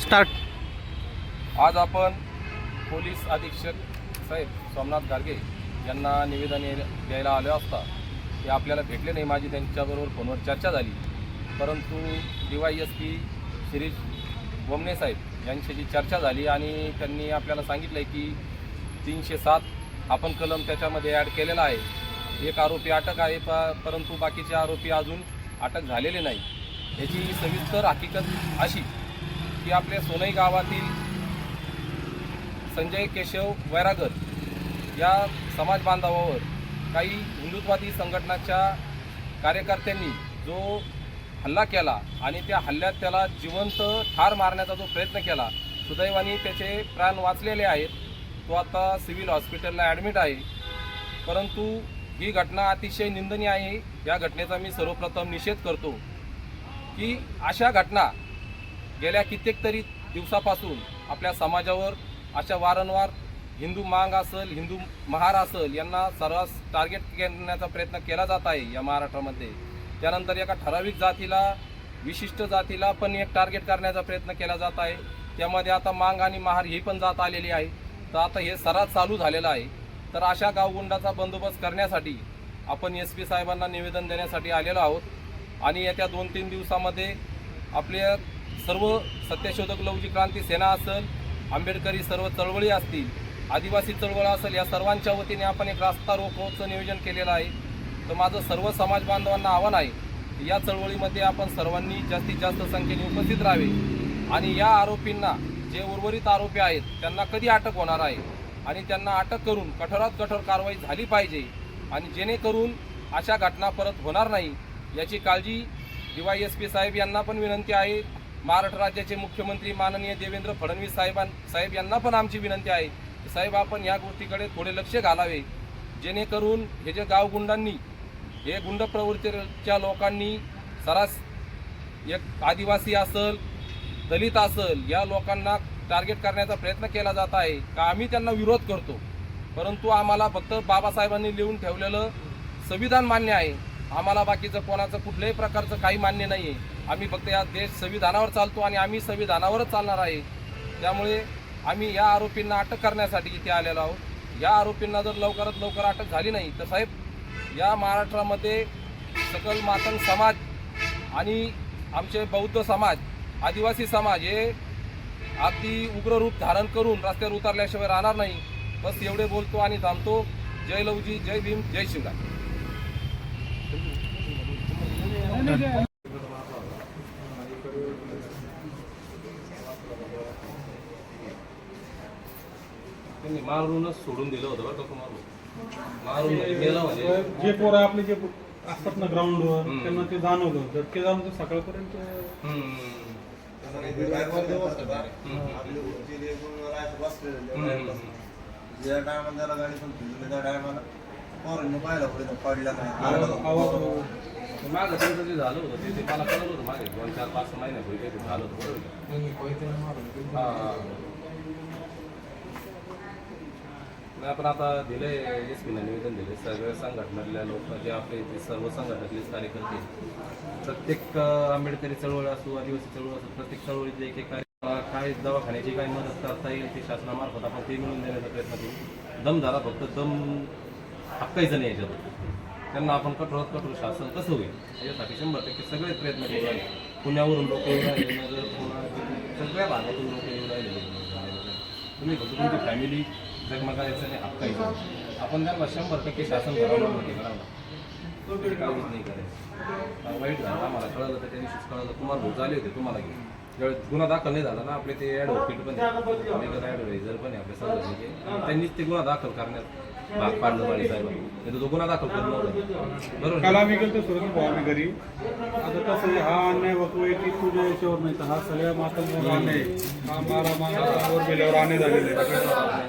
Start. आज आपण police अधीक्षक साहेब सोमनाथ गार्गे यांना निवेदन द्यायला आलो असता. ते आपल्याला भेटले नाही. माझी त्यांच्याबरोबर फोनवर चर्चा झाली. परंतु D Y S P Shirish Wamane साहेब यांच्याशी चर्चा झाली आणि त्यांनी आपल्याला सांगितलं आहे की तीनशे सात आपण कलम त्याच्यामध्ये ॲड केलेला आहे. एक आरोपी अटक आहे प परंतु बाकीचे आरोपी अजून अटक झालेले नाही. याची सविस्तर हकीकत अशी की आपल्या सोनई गावातील संजय केशव वैरागर या समाज बांधवावर काही हिंदुत्वादी संघटनाच्या कार्यकर्त्यांनी जो हल्ला केला आणि त्या हल्ल्यात त्याला जिवंत ठार मारण्याचा जो प्रयत्न केला सुदैवाने त्याचे प्राण वाचलेले आहेत. तो आता सिव्हिल हॉस्पिटलला ॲडमिट आहे. परंतु ही घटना अतिशय निंदनीय आहे. या घटनेचा मी सर्वप्रथम निषेध करतो की अशा घटना गेल्या कित्येक तरी दिवसापासून आपल्या समाजावर अशा वारंवार हिंदू मांग असेल हिंदू महार असेल यांना सर्रास टार्गेट करण्याचा प्रयत्न केला जात आहे या महाराष्ट्रामध्ये. त्यानंतर एका ठराविक जातीला विशिष्ट जातीला पण एक टार्गेट करण्याचा प्रयत्न केला जात आहे. त्यामध्ये आता मांग आणि महार ही पण जात आलेली आहे. तर आता हे सर्रास चालू झालेलं आहे. तर अशा गावगुंडाचा बंदोबस्त करण्यासाठी आपण एस पी साहेबांना निवेदन देण्यासाठी आलेलो आहोत. आणि येत्या दोन तीन दिवसामध्ये आपल्या सर्व सत्यशोधक लवजी क्रांती सेना असेल आंबेडकरी सर्व चळवळी असतील आदिवासी चळवळ असेल या सर्वांच्या वतीने आपण एक रास्ता रोकोचं नियोजन केलेलं आहे. तर माझं सर्व समाज बांधवांना आव्हान आहे या चळवळीमध्ये आपण सर्वांनी जास्तीत जास्त संख्येने उपस्थित राहावे. आणि या आरोपींना जे उर्वरित आरोपी आहेत त्यांना कधी अटक होणार आहे? आणि त्यांना अटक करून कठोरात कठोर कारवाई झाली पाहिजे. आणि जेणेकरून अशा घटना परत होणार नाही याची काळजी डी वाय एस पी साहेब यांना पण विनंती आहे. महाराष्ट्र राज्याचे मुख्यमंत्री माननीय देवेंद्र फडणवीस साहेबां साहेब यांना पण आमची विनंती आहे. की साहेब आपण या गोष्टीकडे थोडे लक्ष घालावे. जेणेकरून हे जे गावगुंडांनी हे गुंड प्रवृत्तीच्या लोकांनी सरास एक आदिवासी असल दलित असल या लोकांना टार्गेट करण्याचा प्रयत्न केला जात आहे. का आम्ही त्यांना विरोध करतो? परंतु आम्हाला फक्त बाबासाहेबांनी लिहून ठेवलेलं संविधान मान्य आहे. आम्हाला बाकीचं कोणाचं कुठल्याही प्रकारचं काही मान्य नाही आहे आम्ही फक्त या देश संविधानावर चालतो आणि आम्ही संविधानावरच चालणार आहे. त्यामुळे आम्ही या आरोपींना अटक करण्यासाठी इथे आलेलो आहोत. या आरोपींना जर लवकरात लवकर अटक झाली नाही तर साहेब या महाराष्ट्रामध्ये सकल मातंग समाज आणि आमचे बौद्ध समाज आदिवासी समाज हे अगदी उग्र रूप धारण करून रस्त्यावर उतरल्याशिवाय राहणार नाही. बस एवढे बोलतो आणि थांबतो. जय लवजी जय भीम जय शिवराय. त्यांनी मारूनच सोडून दिलं होतं बरं का तुम्हाला? मारून मेलं म्हणजे. जे पोरं आपले जे असतात ना ग्राउंडवर हम्म. त्यांना ते जाणवलं जर ते जाणवलं सकाळपर्यंत हम्म. ज्या टायमाला त्याला गाडी पण फिरली त्या टायमाला पोरांनी पाहिला पुढे पडला आवाज नाही आवाज मागं त्यांचं जे झालं होतं ते- ते मला कळलं होतं मागे. दोन चार पाच महिन्यापूर्वी काहीतरी झालं होतं बरोबर का? हा. नाही आपण आता दिले एस पीला निवेदन दिले सगळ्या संघटनातल्या लोक जे आपले ते सर्व संघटनातले कार्यकर्ते प्रत्येक अं, आंबेडकरी चळवळ असो आदिवासी चळवळ असो प्रत्येक चळवळीतले एक एक कार्य अं, काय दवाखान्याची काही मदत करता येईल ते शासनामार्फत आपण ते मिळून देण्याचा प्रयत्न करू. दम झाला फक्त दम हक्कायचं नाही याच्यात त्यांना आपण कठोरात कठोर शासन कसं होईल? याच्यासाठी शंभर टक्के सगळे प्रयत्न करू राहिले पुण्यावरून लोक येऊन राहिले नगर पुणा सगळ्या भागातून लोक येऊन राहिले. तुम्ही फक्त तुमची फॅमिली जगमगायचं आणि हक्कायचं आपण त्यांना शंभर टक्के शासन करावं म्हणजे करावं. काहीच नाही करायचं. वाईट झालं आम्हाला कळलं तर त्या दिवशीच कळलं तुम्हाला भूत झाले होते तुम्हाला घेऊन. गुन्हा दाखल नाही झाला ना आपले ते ॲडव्होकेट पण लीगल ॲडवायझर पण आहे आपल्या संघटनेचे. त्यांनीच ते गुन्हा दाखल करण्यात भाग पाडलं पाहिजे साहेब तो गुन्हा दाखल करून बरोबर? काल आम्ही गेलो सुरत आम्ही घरी. आता कसं हा अन्याय होतोय की तुझ्या याच्यावर नाही तर हा सगळ्या मातांवर अन्याय हा मारा मारा गेल्यावर अन्याय झालेला आहे.